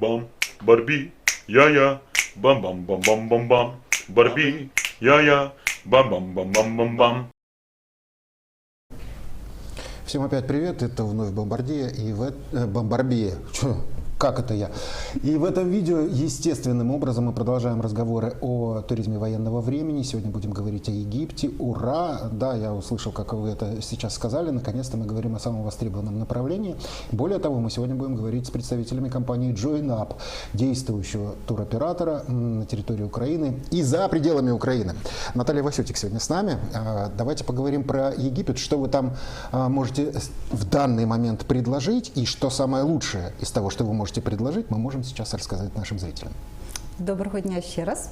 бам, Барбі, я-я, бам-бам-бам-бам-бам-бам, Барбі, я-я, бам-бам-бам-бам-бам-бам. Всем опять привет, это вновь Бомбардия и в... э, Бомбарбия. Чё? Как это я? И в этом видео, естественным образом, мы продолжаем разговоры о туризме военного времени. Сегодня будем говорить о Египте. Ура! Да, я услышал, как вы это сейчас сказали. Наконец-то мы говорим о самом востребованном направлении. Более того, мы сегодня будем говорить с представителями компании JoinUp, действующего туроператора на территории Украины и за пределами Украины. Наталья Васютик сегодня с нами. А, Давайте поговорим про Египет. Что вы там а, можете в данный момент предложить и что самое лучшее из того, что вы можете предложить, мы можем сейчас рассказать нашим зрителям. Доброго дня ще раз.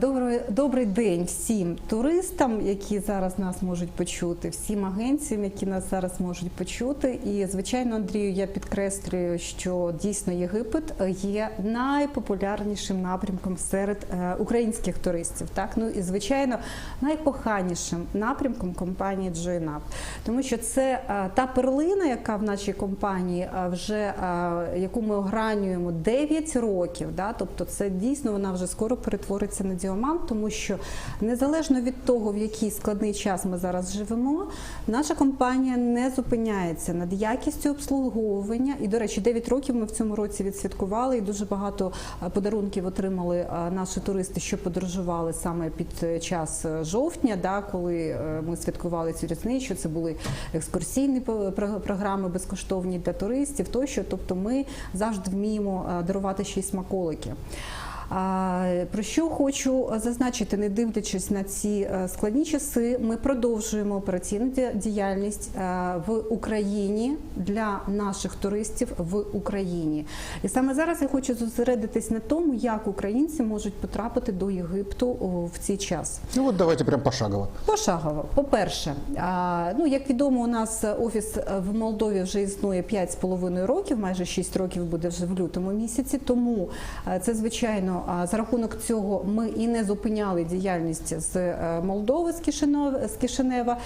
Добрий, добрий день всім туристам, які зараз нас можуть почути, всім агенціям, які нас зараз можуть почути. І звичайно, Андрію, я підкреслюю, що дійсно Єгипет є найпопулярнішим напрямком серед е, українських туристів. Так ну і звичайно найкоханішим напрямком компанії JoinUp. тому що це е, та перлина, яка в нашій компанії е, вже яку ми огранюємо 9 років. Да? Тобто, це дійсно вона вже скоро перетвориться на діамант, тому що незалежно від того, в який складний час ми зараз живемо, наша компанія не зупиняється над якістю обслуговування. І, до речі, 9 років ми в цьому році відсвяткували, і дуже багато е, подарунків отримали е, наші туристи, що подорожували саме під е, час жовтня, да, коли ми святкували цю різницю. Це були екскурсійні програми безкоштовні для туристів. Тощо, тобто, ми завжди вміємо дарувати ще й смаколики. Про що хочу зазначити, не дивлячись на ці е, складні часи, ми продовжуємо операційну діяльність е, в Україні для наших туристів в Україні. І саме зараз я хочу зосередитись на тому, як українці можуть потрапити до Єгипту в цей час. Ну вот давайте прям пошагово. Пошагово. По-перше, ну як відомо, у нас офіс в Молдові вже існує 5,5 років, майже 6 років буде вже в лютому місяці. Тому е, це звичайно за рахунок цього ми і не зупиняли діяльність з е, Молдови з Кишинева.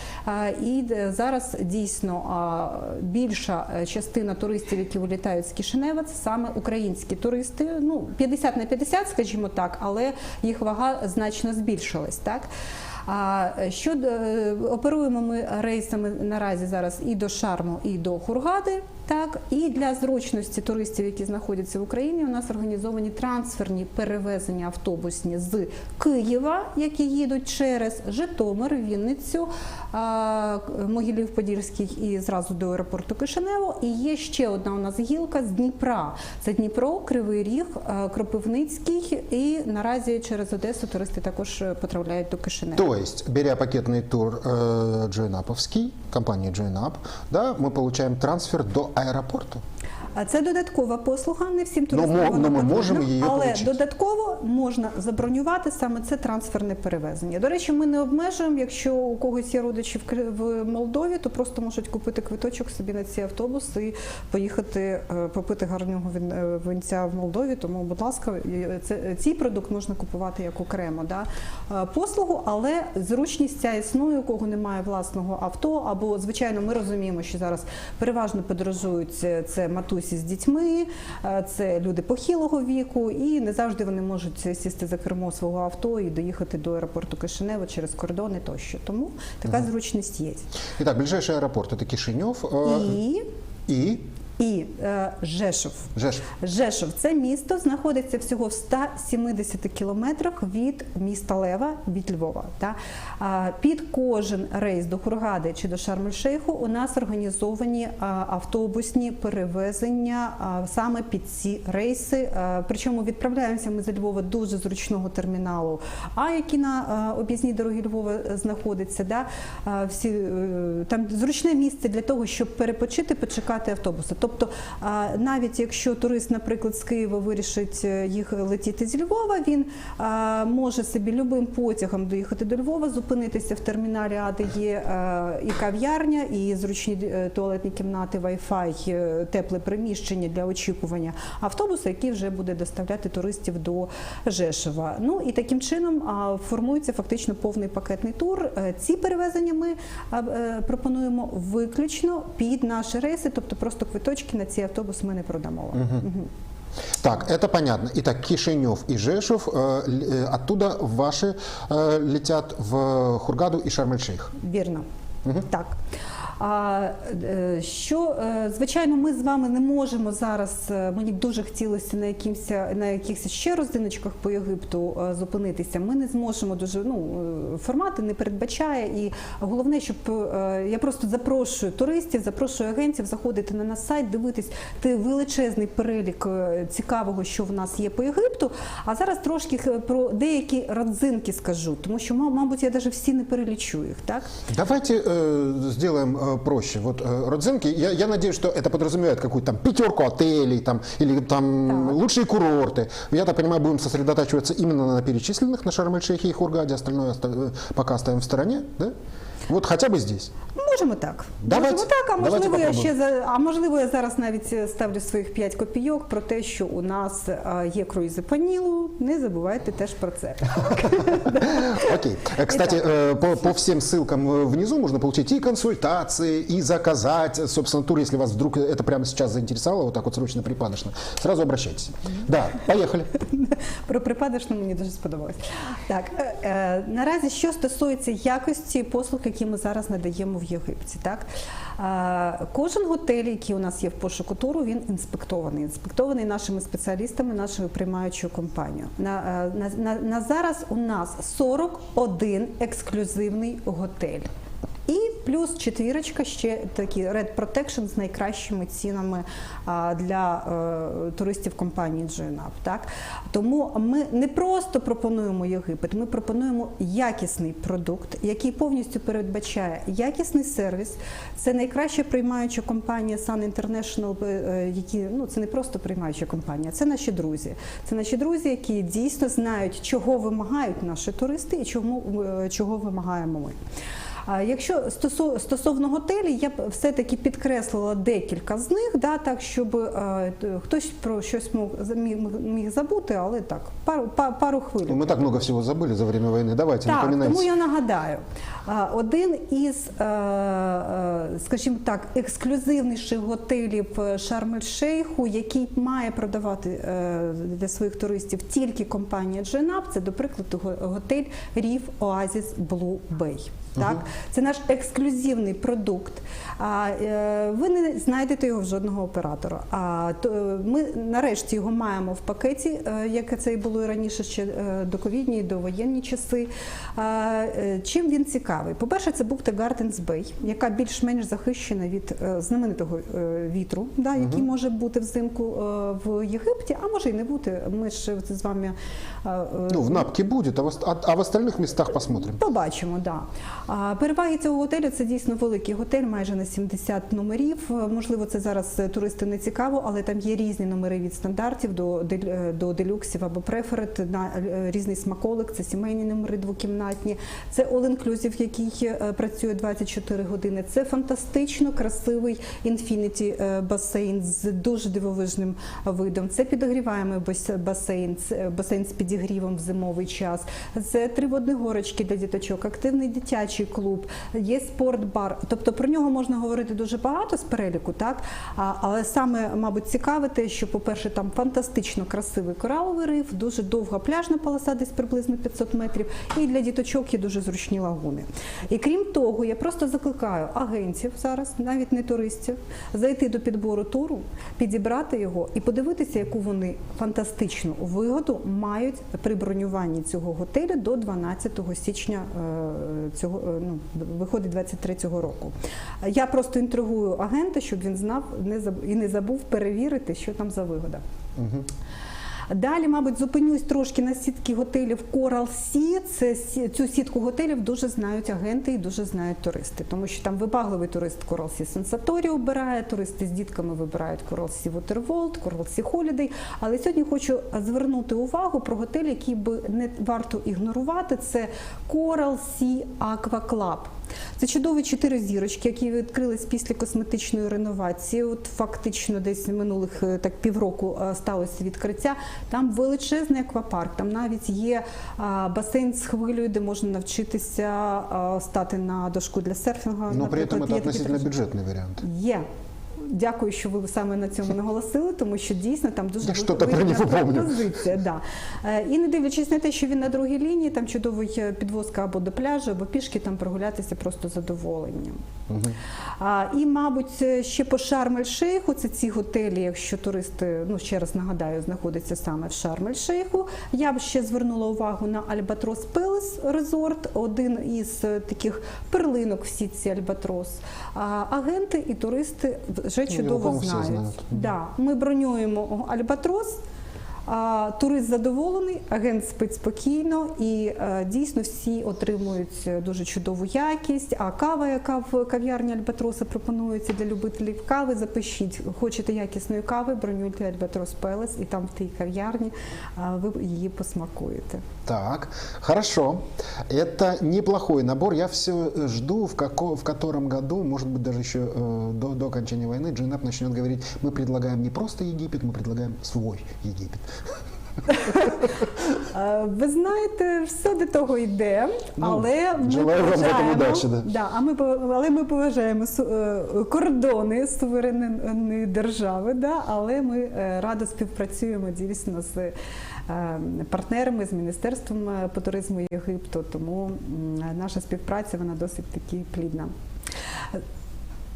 І е, зараз дійсно більша е, частина туристів, які вилітають з Кишинева, це саме українські туристи. Ну 50 на 50, скажімо так, але їх вага значно збільшилась. Так. А е, оперуємо ми рейсами наразі зараз і до Шарму, і до Хургади. Так, і для зручності туристів, які знаходяться в Україні, у нас організовані трансферні перевезення автобусні з Києва, які їдуть через Житомир, Вінницю, а, Могилів-Подільський і зразу до аеропорту Кишинево. І є ще одна у нас гілка з Дніпра. Це Дніпро, Кривий Ріг, е, Кропивницький. І наразі через Одесу туристи також е, потрапляють до Кишинева. То есть, беря пакетный тур э, джойнаповский, компании JoinUp, да, мы получаем трансфер до аэропорта. А це додаткова послуга. Не всім Ну, туристам мо- ну, ми можемо її але получити. додатково можна забронювати саме це трансферне перевезення. До речі, ми не обмежуємо. Якщо у когось є родичі в в Молдові, то просто можуть купити квиточок собі на цей автобус і поїхати е, попити гарного він- е, винця в Молдові. Тому, будь ласка, це цей продукт можна купувати як окремо да, е, послугу, але зручність ця існує, у кого немає власного авто, або звичайно, ми розуміємо, що зараз переважно подорожують це, це матусі з дітьми, е, це люди похилого віку, і не завжди вони можуть сісти за кермо свого авто і доїхати до аеропорту Кишинева через кордони тощо. Тому така зручність є. Итак, ближайший аэропорт это Кишинев э, І, и і е, Жешов. Жешов. Жешов це місто знаходиться всього в 170 кілометрах від міста Лева від Львова. Та А, під кожен рейс до Хургади чи до Шарм-Ель-Шейху у нас організовані а, автобусні перевезення а, саме під ці рейси. А, Причому відправляємося ми з Львова дуже зручного терміналу, а який на об'їзній дорогі Львова знаходиться. Да? А, Всі е, там зручне місце для того, щоб перепочити, почекати автобуси. Тобто, навіть якщо турист, наприклад, з Києва вирішить е, їх летіти зі Львова, він може собі любим потягом доїхати до Львова, зупинитися в терміналі, А, де є і кав'ярня, і зручні е, туалетні кімнати, Wi-Fi, е, тепле приміщення для очікування автобуса, який вже буде доставляти туристів до Жешева. Ну і таким чином формується фактично повний пакетний тур. Ці перевезення ми пропонуємо виключно під наші рейси, тобто просто квиточок квиточки на цей автобус ми не продамо. вам. Мгм. Так, это понятно. Итак, Кишинев и Жешев, э, л- э, оттуда ваши э, летят в Хургаду и Шарм-эль-Шейх. Вірно. Так. А, е, що, е, звичайно, ми з вами не можемо зараз, е, мені б дуже хотілося на, якимсь, на якихось ще родзиночках по Єгипту е, зупинитися. Ми не зможемо дуже, ну, е, формати не передбачає. І головне, щоб е, я просто запрошую туристів, запрошую агентів заходити на наш сайт, дивитись той величезний перелік е, цікавого, що в нас є по Єгипту. А зараз трошки е, про деякі родзинки скажу, тому що, ма- мабуть, я навіть всі не перелічу їх, так? Давайте сделаем э, проще. Вот э, родзинки, я, я надеюсь, что это подразумевает какую-то там пятерку отелей там, или там Так. лучшие курорты. Я так понимаю, будем сосредотачиваться именно на перечисленных, на Шарм-эль-Шейхе и Хургаде, остальное оста- э, пока оставим в стороне, да? Вот хотя бы здесь. Можемо так. Давайте- Можемо так, а давайте можливо, я ще попробуємо. за а можливо, я зараз навіть е, ставлю своїх 5 копійок про те, що у нас е, є круїзи по Нілу. Не забувайте теж про це. Окей. Э, Кстати, э, по, по всем ссылкам э, внизу можно получить и консультации, и заказать, э, собственно, тур, если вас вдруг это прямо сейчас заинтересовало, вот так вот срочно припадочно. Сразу обращайтесь. Да, поехали. Про припадочну мені дуже сподобалось. Так, е, е, наразі, що стосується якості послуг, які ми зараз надаємо в Єгипті, так кожен готель, який у нас є в пошуку туру, він інспектований. Інспектований нашими спеціалістами, нашою приймаючою компанією. На, е, на, на, на зараз у нас 41 ексклюзивний готель. І плюс четвірочка ще такі Red Protection з найкращими цінами для е, туристів компанії GNAP. Так? Тому ми не просто пропонуємо Єгипет, ми пропонуємо якісний продукт, який повністю передбачає якісний сервіс. Це найкраща приймаюча компанія Sun International, е, які ну це не просто приймаюча компанія, це наші друзі. Це наші друзі, які дійсно знають, чого вимагають наші туристи і чому е, чого вимагаємо ми. А Якщо стосу- стосовно готелів, я б все-таки підкреслила декілька з них, да, так, щоб е, т- хтось про щось мог, міг, міг забути, але так, пару, па- пару хвилин. Мы так много всего забыли за время войны. Давайте, Так, напоминайте. тому я нагадаю, а, один із, е, е, скажімо так, ексклюзивніших готелів е, Шарм-ель-Шейху, який має продавати е, для своїх туристів тільки компанія GNAP, це, до прикладу, го- готель Reef Oasis Blue Bay. Так, це наш ексклюзивний продукт. Е, ви не знайдете його в жодного оператора. Е, ми нарешті його маємо в пакеті, е, як це і було і раніше ще е, до ковідні, і до воєнні часи. Чим він цікавий? По-перше, це бухта Gardens Bay, яка більш-менш захищена від знаменитого вітру, да, який може бути взимку в Єгипті, а може і не бути. Ми ж з вами Ну, в Напке будет, а в, ост- а- а в остальных местах посмотрим. Побачимо, да. Переваги цього готелю це дійсно великий готель, майже на 70 номерів. Можливо, це зараз е, туристам не цікаво, але там є різні номери від стандартів до е, делюксів або преферет, е, різний смаколик. Це сімейні номери двокімнатні. Це all-inclusive, який працює 24 години. Це фантастично красивий інфініті басейн з дуже дивовижним видом. Це підогріваємий басейн, басейн з підігрівом в зимовий час. Це три водні горочки для діточок, активний дитячий клуб, є спортбар. Тобто про нього можна говорити дуже багато з переліку, так але саме, мабуть, цікаве те, що, по-перше, там фантастично красивий кораловий риф, дуже довга пляжна полоса, десь приблизно 500 метрів, і для діточок є дуже зручні лагуни. І крім того, я просто закликаю агентів зараз, навіть не туристів, зайти до підбору туру, підібрати його і подивитися, яку вони фантастичну вигоду мають при бронюванні цього готелю до 12 січня е, цього е, ну, виходить 23-го року. Я просто інтригую агента, щоб він знав не і не забув перевірити, що там за вигода. Далі, мабуть, зупинюсь трошки на сітки готелів Coral Sea. Цю сітку готелів дуже знають агенти і дуже знають туристи, тому що там вибагливий турист Coral Sea Sensatori обирає, туристи з дітками вибирають Coral Sea Waterworld, Coral Sea Holiday. Але сьогодні хочу звернути увагу про готель, який би не варто ігнорувати. Це Coral Sea Aqua Club. Це чудові чотири зірочки, які відкрились після косметичної реновації. От фактично десь минулих е, так півроку е, сталося відкриття. Там величезний аквапарк, там навіть є а, басейн з хвилею, де можна навчитися а, стати на дошку для серфінгу. Но при этом наприклад. это Є такі относительно тренажери. бюджетный вариант. Є. дякую, що ви саме на цьому наголосили, тому що дійсно там дуже помню. пропозиція. Да. Е, І не дивлячись на те, що він на другій лінії, там чудовий е, підвозка або до пляжу, або пішки там прогулятися просто з А, і, мабуть, е, ще по Шарм-ель-Шейху, це ці готелі, якщо туристи, ну ще раз нагадаю, знаходяться саме в Шарм-ель-Шейху. Я б ще звернула увагу на Альбатрос Пелес Резорт, один із е, таких перлинок в сітці Альбатрос. А, агенти і туристи вже чудово по-моєму, знають. знають. Да, ми бронюємо Альбатрос. А, турист задоволений, агент спить спокійно і е, дійсно всі отримують е, дуже чудову якість. А кава, яка в кав'ярні Альбатроса пропонується для любителів кави, запишіть. Хочете якісної кави, бронюйте Альбатрос Пелес, і там в тій кав'ярні а, ви її посмакуєте. Так, хорошо. Это неплохой набор. Я все жду, в, како, в котором году, может быть, даже еще э, до, до окончания войны, Джинап начнет говорить, мы предлагаем не просто Египет, мы предлагаем свой Египет. Е, Ви знаєте, все до того йде, Ну, але ми поважаємо- удачі, да. Да, а ми але ми поважаємо е, кордони суверенної держави, да, але ми е, радо співпрацюємо дійсно з партнерами, з міністерством по туризму Єгипту. Тому наша співпраця вона досить таки плідна.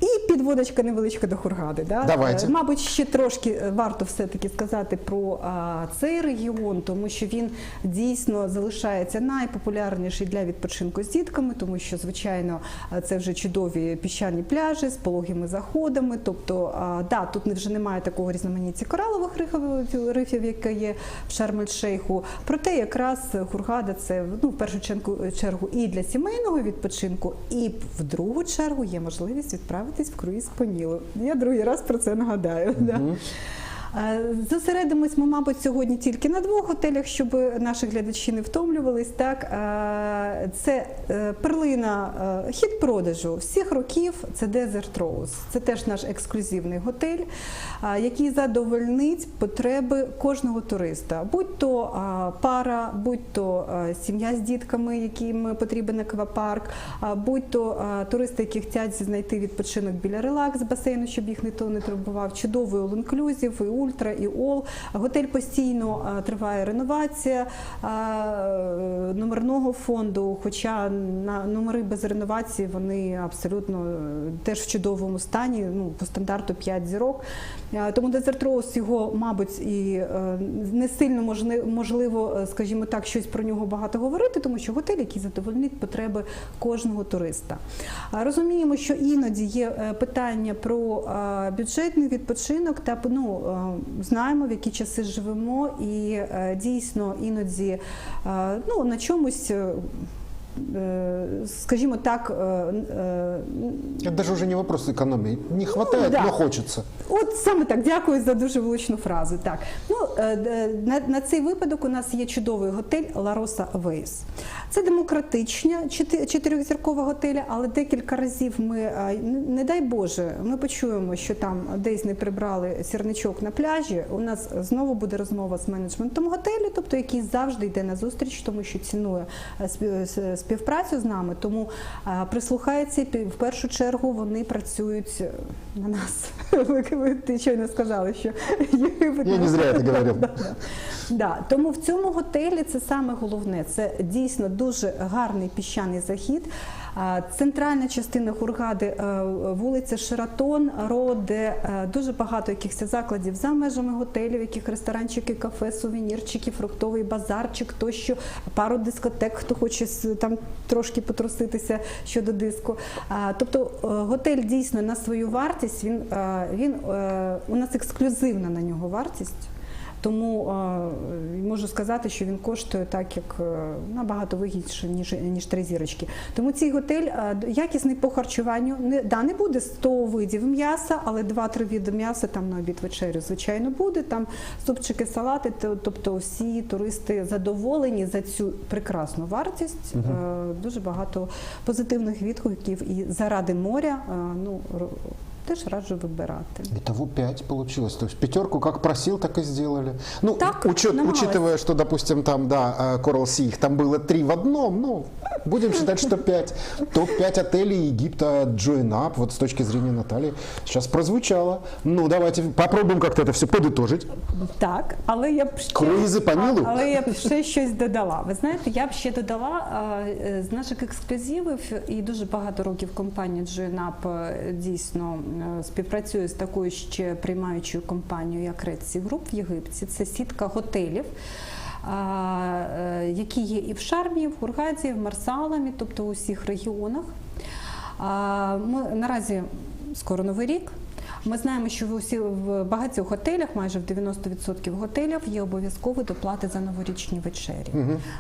І підводочка невеличка до Хургади. Да? Давайте. Е, Мабуть, ще трошки варто все-таки сказати про а, цей регіон, тому що він дійсно залишається найпопулярніший для відпочинку з дітками, тому що, звичайно, це вже чудові піщані пляжі з пологими заходами. Тобто, а, да, тут вже немає такого різноманіття коралових рифів, яке є в Шарм-ель-Шейху. Проте якраз Хургада це ну, в першу чергу, і для сімейного відпочинку, і в другу чергу є можливість відправитись в круїз по Нілу. Я другий раз про це нагадаю. Да. Е, Зосередимось ми, мабуть, сьогодні тільки на двох готелях, щоб наші глядачі не втомлювались. Так Е, це е, перлина хід продажу всіх років. Це Desert Rose. Це теж наш ексклюзивний готель, який задовольнить потреби кожного туриста, будь то пара, будь то сім'я з дітками, яким потрібен аквапарк, будь то туристи, які хочуть знайти відпочинок біля релакс басейну, щоб їх ніхто не турбував. Чудовий all-inclusive, ультра, і ол. Готель постійно е, триває реновація е, номерного фонду. Хоча на номери без реновації вони абсолютно е, теж в чудовому стані. Ну по стандарту 5 зірок. Тому Desert Rose його, мабуть, і не сильно можливо, скажімо так, щось про нього багато говорити, тому що готель, який задовольнить потреби кожного туриста. Розуміємо, що іноді є питання про бюджетний відпочинок, та ну знаємо, в які часи живемо, і е, дійсно іноді е, ну на чомусь. Е, е, Скажімо так, е, е, Это даже уже не вопрос экономии. Не хватает, да. но хочется. От саме так, дякую за дуже влучну фразу. Так, ну е, на, на цей випадок у нас є чудовий готель Rosa Waves. Це демократична чоти- чотирьохзіркова готеля, але декілька разів ми е, не- дай Боже, ми почуємо, що там десь не прибрали сірничок на пляжі. У нас знову буде розмова з менеджментом готелю, тобто який завжди йде на зустріч, тому що цінує е, спів- с- співпрацю з нами. Тому е, прислухається в першу чергу вони працюють е, на нас. Ви, ти щойно сказали, що Єгипет Я не зря это говорив. Да, тому в цьому готелі це саме головне. Це дійсно дуже гарний піщаний захід. Центральна частина Хургади, е, вулиця Шератон, Ро, де е, дуже багато якихось закладів за межами готелів, яких ресторанчики, кафе, сувенірчики, фруктовий базарчик, тощо пару дискотек, хто хоче там трошки потруситися щодо диску. Тобто е, готель дійсно на свою вартість. Він, він у нас ексклюзивна на нього вартість. Тому можу сказати, що він коштує так, як е, набагато вигідніше, ніж, ніж три зірочки. Тому цей готель якісний по харчуванню. Не, да, не буде 100 видів м'яса, але 2-3 види м'яса там на обід вечерю, звичайно, буде. Там супчики, салати, то- тобто всі туристи задоволені за цю прекрасну вартість. Е, Дуже багато позитивних відгуків і заради моря. е, ну, теж раджу вибирати. Итого 5 получилось. То есть пятерку как просил, так и сделали. Ну, Так, учет- намалась. учитывая, что, допустим, там, да, э, Coral Sea, их там было 3 в одном, ну, будем считать, что 5. Топ-5 отелей Египта Join Up, вот с точки зрения Натальи, сейчас прозвучало. Ну, давайте попробуем как-то это все подытожить. Так, але я б ще, Круїзи по Нілу? А- але я б ще щось додала. Ви знаєте, я б ще додала а, е, з наших ексклюзивів і дуже багато років компанія GNAP е, дійсно е, співпрацює з такою ще приймаючою компанією, як Red Sea Group в Єгипті. Це сітка готелів. е, Які є і в Шармі, в Хургаді, в Марсаламі, тобто у всіх регіонах. Ми наразі скоро новий рік. Ми знаємо, що в усі в багатьох готелях, майже в 90% готелів, є обов'язкові доплати за новорічні вечері.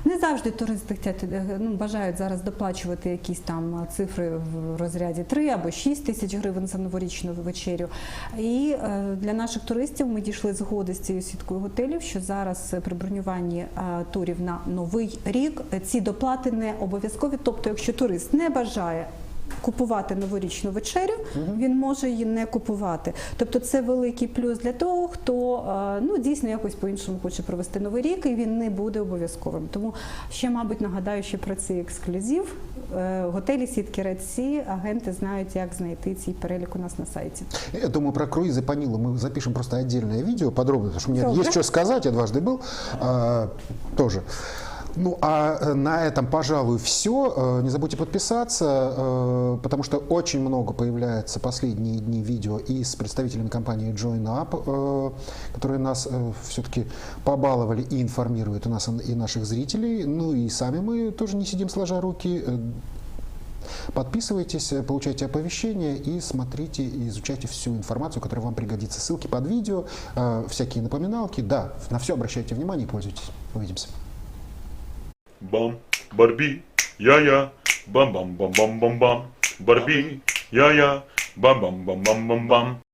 Не завжди туристи хотять, е, ну, бажають зараз доплачувати якісь там цифри в розряді 3 або 6 тисяч гривень за новорічну вечерю. І е, для наших туристів ми дійшли згоди з цією сіткою готелів, що зараз при бронюванні е, турів на новий рік ці доплати не обов'язкові. Тобто, якщо турист не бажає купувати новорічну вечерю, він може її не купувати. Тобто це великий плюс для того, хто е, ну дійсно якось по-іншому хоче провести новий рік, і він не буде обов'язковим. Тому ще, мабуть, нагадаю ще про цей ексклюзив. Е, Готелі сітки Red Sea, агенти знають, як знайти цей перелік у нас на сайті. Я думаю, про круизы по Нилу мы запишем просто отдельное видео подробно, потому что мне Добре. есть что сказать, я дважды был а, тоже. Ну, а э, на этом, пожалуй, все. Не забудьте подписаться, э, потому что очень много появляется последние дни видео и с представителями компании Join Up, э, которые нас все-таки побаловали и информируют и нас, и наших зрителей. Ну и сами мы тоже не сидим сложа руки. Э, Подписывайтесь, э, получайте оповещения и смотрите изучайте всю информацию, которая вам пригодится. Ссылки под видео, э, всякие напоминалки. Да, на все обращайте внимание и пользуйтесь. Увидимся. bum, Barbie, yeah yeah, bum bum bum bum bum bum, Barbie, yeah yeah, bum bum bum bum bum bum.